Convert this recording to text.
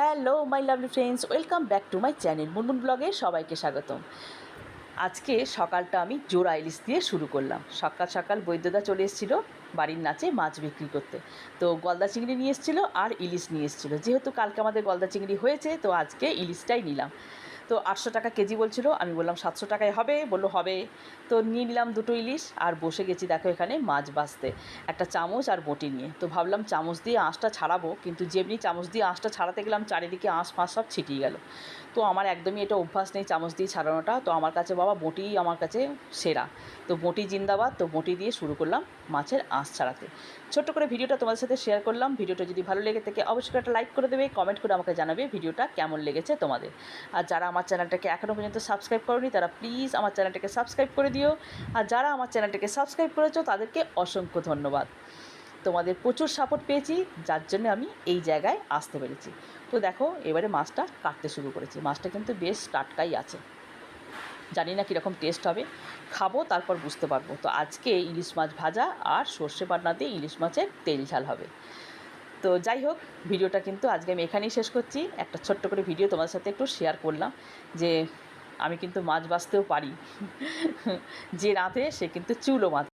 Hello my lovely friends welcome back to my channel Munmun ব্লগে সবাইকে স্বাগতম। আজকে সকালটা আমি জোড়া ইলিশ দিয়ে শুরু করলাম। সকাল সকাল বৈদ্যদা চলে এসেছিল বাড়ির নাচে মাছ বিক্রি করতে। তো গলদা চিংড়ি নিয়ে এসেছিল আর ইলিশ নিয়ে এসেছিল। যেহেতু কালকে আমাদের গলদা চিংড়ি হয়েছে, তো আজকে ইলিশটাই নিলাম। তো আটশো টাকা কেজি বলছিল, আমি বললাম সাতশো টাকায় হবে, বলল হবে। তো নিয়ে নিলাম দুটো ইলিশ আর বসে গেছি দেখো এখানে মাছ বাছতে একটা চামচ আর বটি নিয়ে। তো ভাবলাম চামচ দিয়ে আঁশটা ছাড়াবো, কিন্তু যেমনি চামচ দিয়ে আঁশটা ছাড়াতে গেলাম, চারিদিকে আঁশ ফাঁস সব ছিটিয়ে গেল। তো আমার একদমই এটা অভ্যাস নেই চামচ দিয়ে ছাড়ানোটা। তো আমার কাছে বাবা বটিই আমার কাছে সেরা। তো বটি জিন্দাবাদ, তো বটি দিয়ে শুরু করলাম মাছের আঁশ ছাড়াতে। ছোট্ট করে ভিডিওটা তোমাদের সাথে শেয়ার করলাম। ভিডিওটা যদি ভালো লেগে থাকে অবশ্যই একটা লাইক করে দেবে কমেন্ট করে আমাকে জানাবে ভিডিওটা কেমন লেগেছে তোমাদের। আর যারা আমার চ্যানেলটাকে এখনও পর্যন্ত সাবস্ক্রাইব করনি, তারা প্লিজ আমার চ্যানেলটাকে সাবস্ক্রাইব করে দিও। আর যারা আমার চ্যানেলটাকে সাবস্ক্রাইব করেছ, তাদেরকে অসংখ্য ধন্যবাদ। তোমাদের প্রচুর সাপোর্ট পেয়েছি, যার জন্য আমি এই জায়গায় আসতে পেরেছি। তো দেখো, এবারে মাছটা কাটতে শুরু করেছি। মাছটা কিন্তু বেশ টাটকাই আছে। জানি না কীরকম টেস্ট হবে। খাব, তারপর বুঝতে পারব। তো আজকে ইলিশ মাছ ভাজা আর সর্ষে বাটনা দিয়ে ইলিশ মাছের তেল ঝাল হবে। তো যাই হোক, ভিডিওটা কিন্তু আজকে আমি এখানেই শেষ করছি। একটা ছোট্ট করে ভিডিও তোমাদের সাথে একটু শেয়ার করলাম যে আমি কিন্তু মাছ বাঁচতেও পারি। যে রাঁধে, সে কিন্তু চুলও মাছ